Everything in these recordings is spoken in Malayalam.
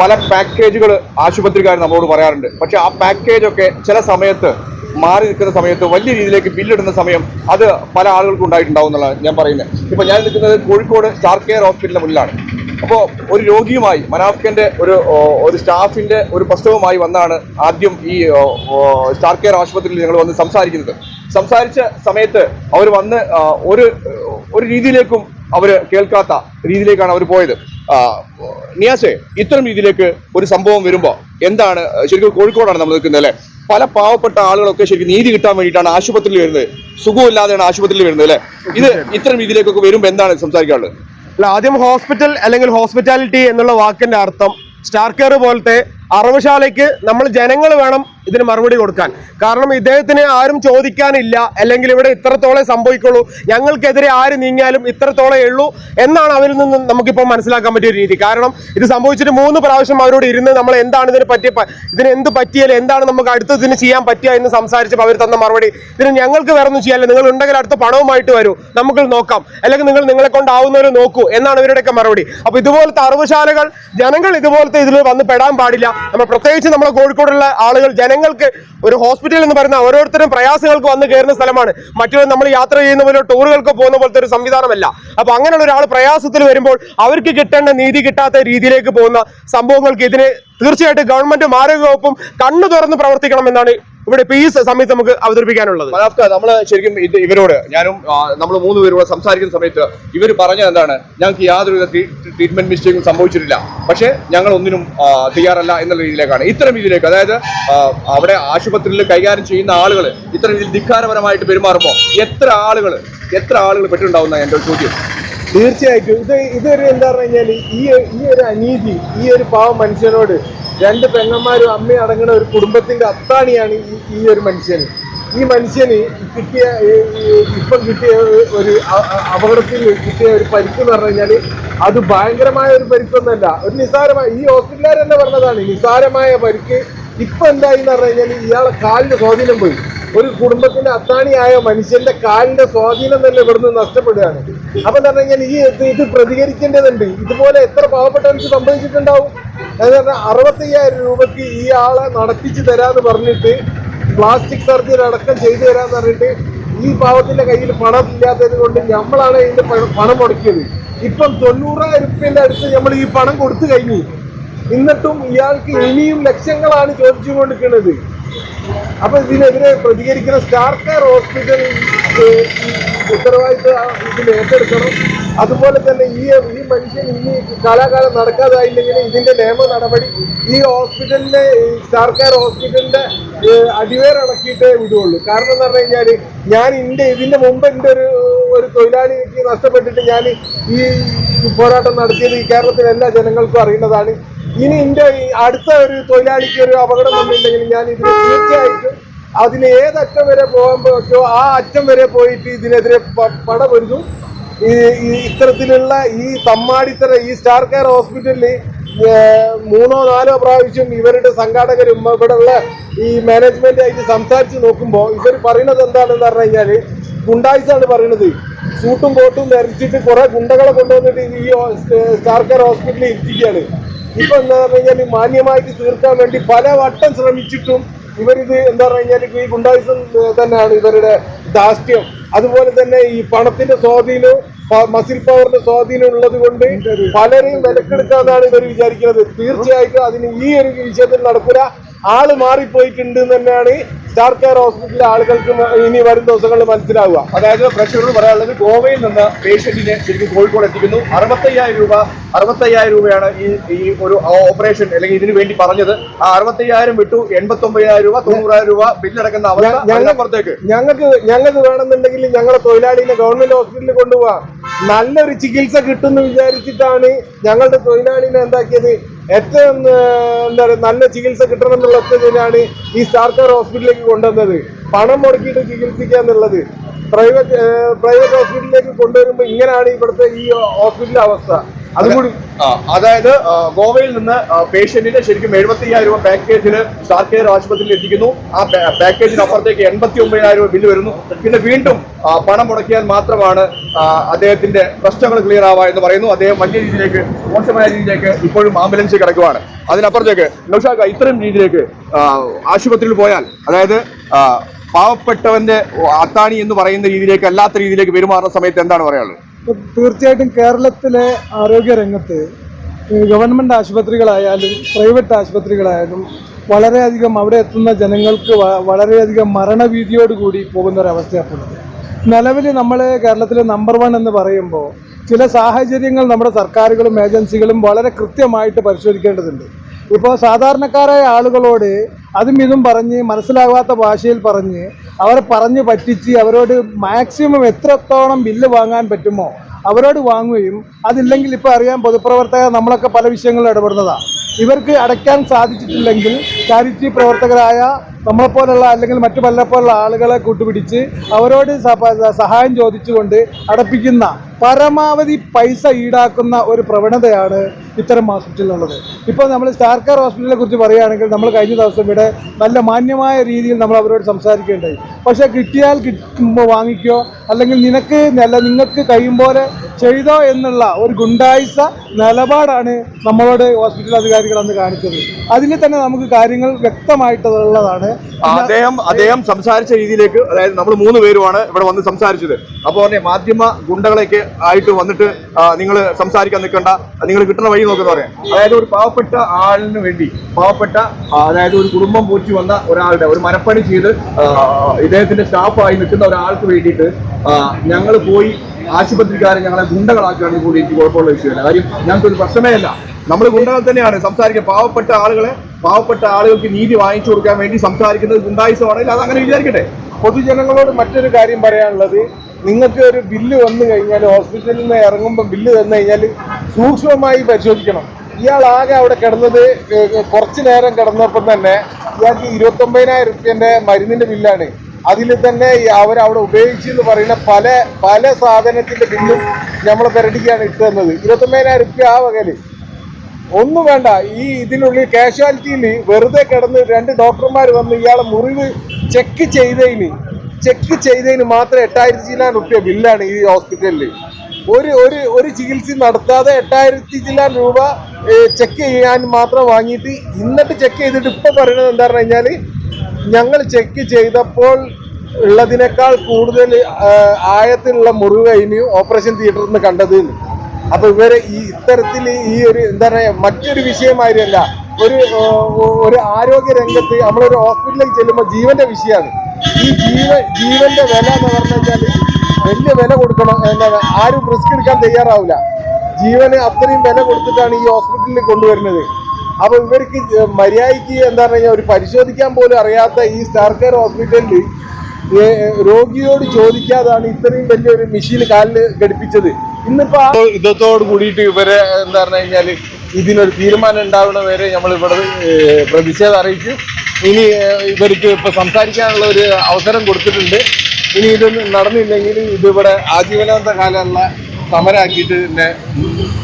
പല പാക്കേജുകൾ ആശുപത്രിക്കാർ നമ്മളോട് പറയാറുണ്ട്. പക്ഷേ ആ പാക്കേജൊക്കെ ചില സമയത്ത് മാറി നിൽക്കുന്ന സമയത്ത് വലിയ രീതിയിലേക്ക് ബില്ലിടുന്ന സമയം അത് പല ആളുകൾക്കും ഉണ്ടായിട്ടുണ്ടാവും ഞാൻ പറയുന്നത്. ഇപ്പോൾ ഞാൻ നിൽക്കുന്നത് കോഴിക്കോട് സ്റ്റാർ കെയർ ഹോസ്പിറ്റലിന്റെ മുന്നിലാണ്. അപ്പോൾ ഒരു രോഗിയുമായി മനാഫ്കന്റെ ഒരു ഒരു സ്റ്റാഫിന്റെ ഒരു പ്രശ്നവുമായി വന്നാണ് ആദ്യം ഈ സ്റ്റാർ കെയർ ആശുപത്രിയിൽ ഞങ്ങൾ വന്ന് സംസാരിക്കുന്നത്. സംസാരിച്ച സമയത്ത് അവർ വന്ന് ഒരു ഒരു രീതിയിലേക്കും അവർ കേൾക്കാത്ത രീതിയിലേക്കാണ് അവർ പോയത്. നിയാസെ ഇത്തരം രീതിയിലേക്ക് ഒരു സംഭവം വരുമ്പോൾ എന്താണ് ശരിക്കും കോഴിക്കോടാണ് നമ്മൾ നിൽക്കുന്നത് അല്ലേ? പല പാവപ്പെട്ട ആളുകളൊക്കെ ശരിക്കും നീതി കിട്ടാൻ വേണ്ടിയിട്ടാണ് ആശുപത്രിയിൽ വരുന്നത്. സുഖമില്ലാതെയാണ് ആശുപത്രിയിൽ വരുന്നത് അല്ലേ? ഇത് ഇത്തരം രീതിയിലേക്കൊക്കെ വരുമ്പോൾ എന്താണ് സംസാരിക്കാനുള്ളത്? അല്ല ആദ്യം ഹോസ്പിറ്റൽ അല്ലെങ്കിൽ ഹോസ്പിറ്റാലിറ്റി എന്നുള്ള വാക്കിന്റെ അർത്ഥം സ്റ്റാർ കെയർ പോലത്തെ അറവശാലയ്ക്ക് നമ്മൾ ജനങ്ങൾ വേണം ഇതിന് മറുപടി കൊടുക്കാൻ. കാരണം ഇദ്ദേഹത്തിന് ആരും ചോദിക്കാനില്ല. അല്ലെങ്കിൽ ഇവിടെ ഇത്രത്തോളം സംഭവിക്കുള്ളൂ. ഞങ്ങൾക്കെതിരെ ആര് നീങ്ങിയാലും ഇത്രത്തോളം ഉള്ളൂ എന്നാണ് അവരിൽ നിന്ന് നമുക്കിപ്പോൾ മനസ്സിലാക്കാൻ പറ്റിയ രീതി. കാരണം ഇത് സംഭവിച്ചിട്ട് മൂന്ന് പ്രാവശ്യം അവരോട് ഇരുന്ന് നമ്മൾ എന്താണ് ഇതിന് പറ്റിയ ഇതിന് എന്ത് പറ്റിയാലും എന്താണ് നമുക്ക് അടുത്തതിന് ചെയ്യാൻ പറ്റുക എന്ന് സംസാരിച്ചപ്പോൾ അവർ തന്ന മറുപടി ഇതിന് ഞങ്ങൾക്ക് വേറെ ഒന്നും ചെയ്യാനില്ല. നിങ്ങൾ ഉണ്ടെങ്കിൽ അടുത്ത പണവുമായിട്ട് വരൂ. നമുക്ക് നോക്കാം. അല്ലെങ്കിൽ നിങ്ങൾ നിങ്ങളെ കൊണ്ടാവുന്നവരെ നോക്കൂ. എന്നാണ് ഇവരുടെയൊക്കെ മറുപടി. അപ്പൊ ഇതുപോലത്തെ അറിവുശാലകൾ ജനങ്ങൾ ഇതുപോലത്തെ ഇതിൽ വന്ന് പെടാൻ പാടില്ല. നമ്മൾ പ്രത്യേകിച്ച് നമ്മുടെ കോഴിക്കോടുള്ള ആളുകൾ ജനങ്ങൾക്ക് ഒരു ഹോസ്പിറ്റൽ എന്ന് പറയുന്ന ഓരോരുത്തരും പ്രയാസങ്ങൾക്ക് വന്ന് കയറുന്ന സ്ഥലമാണ്. മറ്റൊരു നമ്മൾ യാത്ര ചെയ്യുന്ന പോലെ ടൂറുകൾക്ക് പോകുന്ന പോലത്തെ ഒരു സംവിധാനമല്ല. അപ്പൊ അങ്ങനെയുള്ള ഒരാൾ പ്രയാസത്തിൽ വരുമ്പോൾ അവർക്ക് കിട്ടേണ്ട നീതി കിട്ടാത്ത രീതിയിലേക്ക് പോകുന്ന സംഭവങ്ങൾക്ക് ഇതിന് തീർച്ചയായിട്ടും ഗവൺമെന്റും ആരോഗ്യവകുപ്പും കണ്ണു തുറന്ന് പ്രവർത്തിക്കണം എന്നാണ് ഇവിടെ ഇപ്പൊ ഈ സമയത്ത് നമുക്ക് അവതരിപ്പിക്കാനുള്ളത്. മനാഫ്ക നമ്മൾ ശരിക്കും ഇവരോട് ഞാനും നമ്മൾ മൂന്ന് പേരോട് സംസാരിക്കുന്ന സമയത്ത് ഇവർ പറഞ്ഞത് എന്താണ്? ഞങ്ങൾക്ക് യാതൊരു ട്രീറ്റ്മെന്റ് മിസ്റ്റേക്കും സംഭവിച്ചിട്ടില്ല. പക്ഷേ ഞങ്ങൾ ഒന്നിനും തയ്യാറല്ല എന്നുള്ള രീതിയിലേക്കാണ്. ഇത്തരം രീതിയിലേക്ക് അതായത് അവിടെ ആശുപത്രിയിൽ കൈകാര്യം ചെയ്യുന്ന ആളുകൾ ഇത്തരം രീതിയിൽ ധിക്കാരപരമായിട്ട് പെരുമാറുമ്പോൾ എത്ര ആളുകൾ എത്ര ആളുകൾ പെട്ടിട്ടുണ്ടാവുന്ന എന്റെ ഒരു ചോദ്യം. തീർച്ചയായിട്ടും. ഇത് ഇതൊരു എന്താ പറഞ്ഞു കഴിഞ്ഞാൽ ഈ ഈ ഒരു അനീതി ഈ ഒരു പാവം മനുഷ്യനോട് രണ്ട് പെങ്ങന്മാരും അമ്മയും അടങ്ങുന്ന ഒരു കുടുംബത്തിന്റെ അത്താണിയാണ് ഈ ഈ ഒരു മനുഷ്യന്. ഈ മനുഷ്യന് കിട്ടിയ ഇപ്പം കിട്ടിയ ഒരു അപകടത്തിൽ കിട്ടിയ ഒരു പരിക്ക് എന്ന് പറഞ്ഞു കഴിഞ്ഞാൽ അത് ഭയങ്കരമായ ഒരു പരിക്കൊന്നല്ല ഒരു നിസാരമായ ഈ ഹോസ്പിറ്റലുകാർ തന്നെ പറഞ്ഞതാണ് നിസാരമായ പരിക്ക് ഇപ്പം എന്തായി എന്ന് പറഞ്ഞു കഴിഞ്ഞാൽ ഇയാളെ കാലിന്റെ സ്വാധീനം പോയി. ഒരു കുടുംബത്തിന്റെ അത്താണിയായ മനുഷ്യന്റെ കാലിന്റെ സ്വാധീനം തന്നെ ഇവിടുന്ന് നഷ്ടപ്പെടുകയാണ്. അപ്പം എന്ന് പറഞ്ഞു കഴിഞ്ഞാൽ ഈ ഇത് പ്രതികരിക്കേണ്ടതുണ്ട്. ഇതുപോലെ എത്ര പാവപ്പെട്ടവർക്ക് സംഭവിച്ചിട്ടുണ്ടാവും? പറഞ്ഞാൽ അറുപത്തയ്യായിരം രൂപയ്ക്ക് ഈ ആളെ നടത്തിച്ചു തരാന്ന് പറഞ്ഞിട്ട് പ്ലാസ്റ്റിക് സർജറി അടക്കം ചെയ്തു തരാന്ന് പറഞ്ഞിട്ട് ഈ പാവത്തിന്റെ കയ്യിൽ പണം ഇല്ലാത്തത് കൊണ്ട് നമ്മളാണ് ഇതിന്റെ പണം മുടക്കിയത്. ഇപ്പം തൊണ്ണൂറായിരം റുപ്യന്റെ അടുത്ത് നമ്മൾ ഈ പണം കൊടുത്തു കഴിഞ്ഞു. എന്നിട്ടും ഇയാൾക്ക് ഇനിയും ലക്ഷങ്ങളാണ് ചോദിച്ചു കൊണ്ടിരിക്കുന്നത് അപ്പൊ ഇതിനെതിരെ പ്രതികരിക്കുന്ന സ്റ്റാർ കെയർ ഹോസ്പിറ്റൽ ഉത്തരവാദിത്വം ഇതിൽ ഏറ്റെടുക്കണം. അതുപോലെ തന്നെ ഈ ഈ മനുഷ്യൻ ഇനി കാലാകാലം നടക്കാതായില്ലെങ്കിൽ ഇതിന്റെ നിയമ നടപടി ഈ ഹോസ്പിറ്റലിലെ സർക്കാർ ഹോസ്പിറ്റലിന്റെ അടിവേറടക്കിയിട്ടേ വിടുകയുള്ളൂ കാരണം എന്ന് പറഞ്ഞു കഴിഞ്ഞാൽ ഞാൻ ഇതിന്റെ ഇതിന്റെ മുമ്പ് എന്റെ ഒരു ഒരു തൊഴിലാളിക്ക് നഷ്ടപ്പെട്ടിട്ട് ഞാൻ ഈ പോരാട്ടം നടത്തിയത് ഈ കേരളത്തിലെ എല്ലാ ജനങ്ങൾക്കും അറിയുന്നതാണ്. ഇനി എന്റെ അടുത്ത ഒരു തൊഴിലാളിക്ക് ഒരു അപകടം വന്നിട്ടുണ്ടെങ്കിൽ ഞാൻ ഇതിന് തീർച്ചയായിട്ടും അതിന് ഏതറ്റം വരെ പോകാൻ പറ്റുമോ ആ അറ്റം വരെ പോയിട്ട് ഇതിനെതിരെ പടപൊരുതും. ഈ ഇത്തരത്തിലുള്ള ഈ തമ്മാടിത്തര ഈ സ്റ്റാർ കെയർ ഹോസ്പിറ്റലിൽ മൂന്നോ നാലോ പ്രാവശ്യം ഇവരുടെ സംഘാടകരും ഇവിടെയുള്ള ഈ മാനേജ്മെന്റ് ആയിട്ട് സംസാരിച്ച് നോക്കുമ്പോൾ ഇവർ പറയുന്നത് എന്താണെന്ന് പറഞ്ഞു കഴിഞ്ഞാൽ ഗുണ്ടായിസാണ് പറയുന്നത്. സൂട്ടും കോട്ടും ധരിച്ചിട്ട് കുറേ ഗുണ്ടകളെ കൊണ്ടുവന്നിട്ട് ഈ സ്റ്റാർ കെയർ ഹോസ്പിറ്റലിൽ ഇരിക്കുകയാണ്. ഇപ്പം എന്താ പറഞ്ഞു കഴിഞ്ഞാൽ മാന്യമായിട്ട് തീർക്കാൻ വേണ്ടി പല വട്ടം ശ്രമിച്ചിട്ടും ഇവരിത് എന്താ പറഞ്ഞു കഴിഞ്ഞാൽ ഈ ഗുണ്ടായിസം തന്നെയാണ് ഇവരുടെ ദാസ്യം അതുപോലെ തന്നെ ഈ പണത്തിന്റെ സ്വാധീനവും മസിൽ പവറിന്റെ സ്വാധീനം ഉള്ളത് കൊണ്ട് പലരെയും വിലക്കെടുക്കാന്നാണ് ഇവർ വിചാരിക്കുന്നത്. തീർച്ചയായിട്ടും അതിന് ഈ ഒരു വിഷയത്തിൽ നടക്കൂല. ആൾ മാറിപ്പോയിട്ടുണ്ട് തന്നെയാണ് സ്റ്റാർ കെയർ ഹോസ്പിറ്റലിലെ ആളുകൾക്ക് ഇനി വരും ദിവസങ്ങളിൽ മനസ്സിലാവുക. അതായത് പ്രേക്ഷകരോട് പറയാനുള്ളത് ഗോവയിൽ നിന്ന് പേഷ്യന്റിനെ ശരിക്കും കോഴിക്കോട് എത്തിക്കുന്നു. അറുപത്തയ്യായിരം രൂപ അറുപത്തയ്യായിരം രൂപയാണ് ഈ ഈ ഒരു ഓപ്പറേഷൻ അല്ലെങ്കിൽ ഇതിനു വേണ്ടി പറഞ്ഞത്. ആ അറുപത്തയ്യായിരം വിട്ടു എൺപത്തി ഒമ്പതിനായിരം രൂപ തൊണ്ണൂറായിരം രൂപ ബില്ലടക്കുന്ന അവസ്ഥ ഞങ്ങളുടെ പുറത്തേക്ക് ഞങ്ങൾക്ക് ഞങ്ങൾക്ക് വേണമെന്നുണ്ടെങ്കിൽ ഞങ്ങളെ തൊഴിലാളിനെ ഗവൺമെന്റ് ഹോസ്പിറ്റലിൽ കൊണ്ടുപോവാം. നല്ലൊരു ചികിത്സ കിട്ടുമെന്ന് വിചാരിച്ചിട്ടാണ് ഞങ്ങളുടെ തൊഴിലാളിനെ എന്താക്കിയത്? ഏറ്റവും എന്താ പറയുക നല്ല ചികിത്സ കിട്ടണം എന്നുള്ള ഒറ്റതിനാണ് ഈ സർക്കാർ ഹോസ്പിറ്റലിലേക്ക് കൊണ്ടുവന്നത്. പണം മുടക്കിയിട്ട് ചികിത്സിക്കുക എന്നുള്ളത്. പ്രൈവറ്റ് പ്രൈവറ്റ് ഹോസ്പിറ്റലിലേക്ക് കൊണ്ടുവരുമ്പോൾ ഇങ്ങനെയാണ് ഇവിടുത്തെ ഈ ഹോസ്പിറ്റലിലെ അവസ്ഥ. അതുകൂടി അതായത് ഗോവയിൽ നിന്ന് പേഷ്യന്റിന് ശരിക്കും എഴുപത്തി അയ്യായിരം രൂപ പാക്കേജിൽ സ്റ്റാർ കെയർ ആശുപത്രിയിൽ എത്തിക്കുന്നു. ആ പാക്കേജിന് അപ്പുറത്തേക്ക് എൺപത്തി ഒമ്പതിനായിരം രൂപ ബില്ല് വരുന്നു. പിന്നെ വീണ്ടും പണം മുടക്കിയാൽ മാത്രമാണ് അദ്ദേഹത്തിന്റെ പ്രശ്നങ്ങൾ ക്ലിയർ ആവുക എന്ന് പറയുന്നു. അദ്ദേഹം വലിയ രീതിയിലേക്ക് മോശമായ രീതിയിലേക്ക് ഇപ്പോഴും ആംബുലൻസിൽ കിടക്കുവാണ്. അതിനപ്പുറത്തേക്ക് നൗഷാക്ക ഇത്തരം രീതിയിലേക്ക് ആശുപത്രിയിൽ പോയാൽ അതായത് പാവപ്പെട്ടവന്റെ അത്താണി എന്ന് പറയുന്ന രീതിയിലേക്ക് അല്ലാത്ത രീതിയിലേക്ക് പെരുമാറുന്ന സമയത്ത് എന്താണ് പറയാനുള്ളത്? തീർച്ചയായിട്ടും കേരളത്തിലെ ആരോഗ്യ രംഗത്ത് ഈ ഗവൺമെന്റ് ആശുപത്രികളായാലും പ്രൈവറ്റ് ആശുപത്രികളായാലും വളരെയധികം അവിടെ എത്തുന്ന ജനങ്ങൾക്ക് വളരെയധികം മരണഭീതിയോടുകൂടി പോകുന്ന ഒരവസ്ഥയാണുള്ളത് നിലവിൽ നമ്മൾ കേരളത്തിലെ നമ്പർ വൺ എന്ന് പറയുമ്പോൾ ചില സാഹചര്യങ്ങൾ നമ്മുടെ സർക്കാരുകളും ഏജൻസികളും വളരെ കൃത്യമായിട്ട് പരിശോധിക്കേണ്ടതുണ്ട്. ഇപ്പോൾ സാധാരണക്കാരായ ആളുകളോട് അതും ഇതും പറഞ്ഞ് മനസ്സിലാകാത്ത ഭാഷയിൽ പറഞ്ഞ് അവരെ പറഞ്ഞ് പറ്റിച്ച് അവരോട് മാക്സിമം എത്രത്തോളം ബില്ല് വാങ്ങാൻ പറ്റുമോ അവരോട് വാങ്ങുകയും അതില്ലെങ്കിൽ ഇപ്പോൾ അറിയാം പൊതുപ്രവർത്തകർ നമ്മളൊക്കെ പല വിഷയങ്ങളിൽ ഇടപെടുന്നതാണ് ഇവർക്ക് അടയ്ക്കാൻ സാധിച്ചിട്ടില്ലെങ്കിൽ ചാരിറ്റി പ്രവർത്തകരായ നമ്മളെപ്പോലുള്ള അല്ലെങ്കിൽ മറ്റു പലപ്പോലുള്ള ആളുകളെ കൂട്ടുപിടിച്ച് അവരോട് സഹായം ചോദിച്ചുകൊണ്ട് അടപ്പിക്കുന്ന പരമാവധി പൈസ ഈടാക്കുന്ന ഒരു പ്രവണതയാണ് ഇത്തരം ഹോസ്പിറ്റലിലുള്ളത്. ഇപ്പോൾ നമ്മൾ സ്റ്റാർ കെയർ ഹോസ്പിറ്റലിനെ കുറിച്ച് പറയുകയാണെങ്കിൽ നമ്മൾ കഴിഞ്ഞ ദിവസം ഇവിടെ നല്ല മാന്യമായ രീതിയിൽ നമ്മൾ അവരോട് സംസാരിക്കേണ്ടായി പക്ഷേ കിട്ടിയാൽ കിട്ടുമ്പോൾ വാങ്ങിക്കോ അല്ലെങ്കിൽ നിനക്ക് നല്ല നിങ്ങൾക്ക് കഴിയും പോലെ ചെയ്തോ എന്നുള്ള ഒരു ഗുണ്ടായിസ നിലപാടാണ് നമ്മളോട് ഹോസ്പിറ്റൽ അധികാരികൾ അന്ന് കാണിച്ചത്. അതിൽ തന്നെ നമുക്ക് കാര്യങ്ങൾ വ്യക്തമായിട്ടുള്ളതാണ്. അദ്ദേഹം അദ്ദേഹം സംസാരിച്ച രീതിയിലേക്ക് അതായത് നമ്മൾ മൂന്ന് പേരുമാണ് ഇവിടെ വന്ന് സംസാരിച്ചത്. അപ്പോൾ മാധ്യമ ഗുണ്ടകളൊക്കെ ആയിട്ട് വന്നിട്ട് നിങ്ങൾ സംസാരിക്കാൻ നിൽക്കണ്ട. നിങ്ങൾ കിട്ടുന്ന വഴി നോക്കുന്ന പറയാം. അതായത് ഒരു പാവപ്പെട്ട ആളിന് വേണ്ടി പാവപ്പെട്ട അതായത് ഒരു കുടുംബം പോറ്റി വന്ന ഒരാളുടെ ഒരു മരപ്പണി ചെയ്ത് ഇദ്ദേഹത്തിന്റെ സ്റ്റാഫായി നിൽക്കുന്ന ഒരാൾക്ക് വേണ്ടിയിട്ട് ഞങ്ങൾ പോയി ആശുപത്രിക്കാരെ ഞങ്ങളെ ഗുണ്ടകളാക്കുകയാണെങ്കിൽ കൂടി എനിക്ക് കുഴപ്പമുള്ള വിഷയമല്ല. കാര്യം ഞങ്ങൾക്ക് ഒരു പ്രശ്നമേ അല്ല. നമ്മൾ ഗുണ്ടകൾ തന്നെയാണ് സംസാരിക്കുക. പാവപ്പെട്ട ആളുകളെ പാവപ്പെട്ട ആളുകൾക്ക് നീതി വാങ്ങിച്ചു കൊടുക്കാൻ വേണ്ടി സംസാരിക്കുന്നത് ഗുണ്ടായുസമാണെങ്കിൽ അത് അങ്ങനെ വിചാരിക്കട്ടെ. പൊതുജനങ്ങളോട് മറ്റൊരു കാര്യം പറയാനുള്ളത് നിങ്ങൾക്ക് ഒരു ബില്ല് വന്നു കഴിഞ്ഞാൽ ഹോസ്പിറ്റലിൽ നിന്ന് ഇറങ്ങുമ്പോൾ ബില്ല് തന്നു കഴിഞ്ഞാൽ സൂക്ഷ്മമായി പരിശോധിക്കണം. ഇയാൾ ആകെ അവിടെ കിടന്നത് കുറച്ച് നേരം കിടന്നപ്പം തന്നെ ഇയാൾക്ക് ഇരുപത്തൊമ്പതിനായിരം റുപ്യന്റെ മരുന്നിന്റെ ബില്ലാണ് അതിൽ തന്നെ അവരവിടെ ഉപയോഗിച്ചു എന്ന് പറയുന്ന പല പല സാധനത്തിന്റെ ബില്ലും നമ്മൾ പെരടിക്കാണ് ഇട്ട് തന്നത്. ഇരുപത്തൊമ്പതിനായിരം റുപ്യ ആ വകയിൽ ഒന്നും വേണ്ട. ഈ ഇതിനുള്ളിൽ കാഷ്വാലിറ്റിയിൽ വെറുതെ കിടന്ന് രണ്ട് ഡോക്ടർമാർ വന്ന് ഇയാളെ മുറിവ് ചെക്ക് ചെയ്തതിന് ചെക്ക് ചെയ്തതിന് മാത്രം എട്ടായിരത്തി ചില്ലാൻ റുപ്യ ബില്ലാണ് ഈ ഹോസ്പിറ്റലിൽ ഒരു ഒരു ഒരു ചികിത്സ നടത്താതെ എട്ടായിരത്തി ചില്ലാൻ രൂപ ചെക്ക് ചെയ്യാൻ മാത്രം വാങ്ങിയിട്ട് ഇന്നിട്ട് ചെക്ക് ചെയ്തിട്ട് ഇപ്പം പറയുന്നത് എന്താ പറഞ്ഞു കഴിഞ്ഞാൽ ഞങ്ങൾ ചെക്ക് ചെയ്തപ്പോൾ ഉള്ളതിനേക്കാൾ കൂടുതൽ ആയത്തിലുള്ള മുറിവ് അതിന് ഓപ്പറേഷൻ തിയേറ്ററിൽ നിന്ന് കണ്ടത് അപ്പോൾ ഇവരെ ഈ ഇത്തരത്തിൽ ഈ ഒരു എന്താ പറയുക മറ്റൊരു വിഷയമായിരുന്നല്ല ഒരു ഒരു ആരോഗ്യ രംഗത്ത് നമ്മളൊരു ഹോസ്പിറ്റലിൽ ചെല്ലുമ്പോൾ ജീവന്റെ വിഷയമാണ്. ഈ ജീവ ജീവന്റെ വില എന്ന് പറഞ്ഞു കഴിഞ്ഞാൽ വലിയ വില കൊടുക്കണം എന്താ ആരും റിസ്ക് എടുക്കാൻ തയ്യാറാവില്ല. ജീവന് അത്രയും വില കൊടുത്തിട്ടാണ് ഈ ഹോസ്പിറ്റലിൽ കൊണ്ടുവരുന്നത്. അപ്പോൾ ഇവർക്ക് മര്യാദയ്ക്ക് എന്താ പറഞ്ഞു ഒരു പരിശോധിക്കാൻ പോലും അറിയാത്ത ഈ സ്റ്റാർ കെയർ ഹോസ്പിറ്റലിൽ രോഗിയോട് ചോദിക്കാതാണ് ഇത്രയും വലിയൊരു മെഷീൻ കാലിൽ ഘടിപ്പിച്ചത്. ഇന്നിപ്പോ യുദ്ധത്തോട് കൂടിയിട്ട് ഇവരെ എന്താ പറഞ്ഞു കഴിഞ്ഞാൽ ഇതിനൊരു തീരുമാനം ഉണ്ടാവുന്ന വരെ നമ്മൾ ഇവിടെ പ്രതിഷേധം അറിയിച്ചു ഇനി ഇവർക്ക് ഇപ്പൊ സംസാരിക്കാനുള്ള ഒരു അവസരം കൊടുത്തിട്ടുണ്ട്. ഇനി ഇതൊന്നും നടന്നില്ലെങ്കിൽ ഇതിവിടെ ആജീവനാന്ത കാലമുള്ള സമരാക്കിയിട്ട് തന്നെ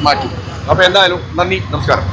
മാറ്റും. അപ്പൊ എന്തായാലും നന്ദി നമസ്കാരം.